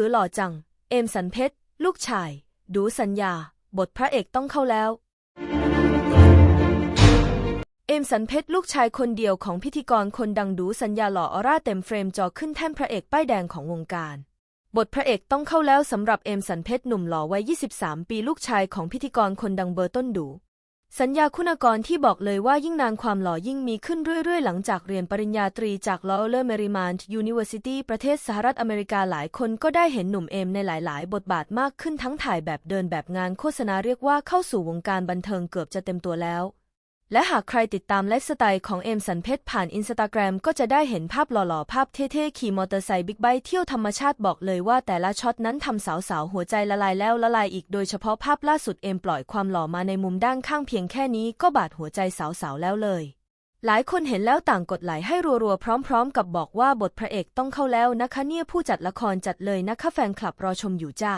หือหล่อจัง เอมสันเพชร ลูกชาย ดูสัญญา บทพระเอกต้องเข้าแล้ว เอมสันเพชร ลูกชายคนเดียวของพิธีกรคนดังดูสัญญาหล่อออร่าเต็มเฟรมจอขึ้นแท่นพระเอกป้ายแดงของวงการ บทพระเอกต้องเข้าแล้วสำหรับเอมสันเพชรหนุ่มหล่อวัย 23 ปีลูกชายของพิธีกรคนดังเบอร์ต้นดู สัญญาคุณากรที่บอกเลยว่ายิ่งนานความหล่อยิ่งมีขึ้นเรื่อยๆ หลังจากเรียนปริญญาตรีจาก Loyola Marymount University ประเทศสหรัฐอเมริกาหลายคนก็ได้เห็นหนุ่มเอมในหลายๆ บทบาทมากขึ้นทั้งถ่ายแบบเดินแบบงานโฆษณาเรียกว่าเข้าสู่วงการบันเทิงเกือบจะเต็มตัวแล้ว และหากใครติดตามไลฟ์สไตล์ของเอมสันเพชรผ่านอินสตาแกรมก็จะได้เห็นภาพหล่อๆ ภาพเท่ๆ ขี่มอเตอร์ไซค์บิ๊กไบค์เที่ยวธรรมชาติบอกเลยว่าแต่ละช็อตนั้นทำสาวๆ หัวใจละลายแล้วละลายอีกโดยเฉพาะภาพล่าสุดเอมปล่อยความหล่อมาในมุมด้านข้างเพียงแค่นี้ก็บาดหัวใจสาวๆ แล้วเลย หลายคนเห็นแล้วต่างกดไลค์ให้รัวๆ พร้อม ๆ กับบอกว่าบทพระเอกต้องเข้าแล้วนะคะเนี่ยผู้จัดละครจัดเลยนะคะแฟนคลับรอชมอยู่จ้า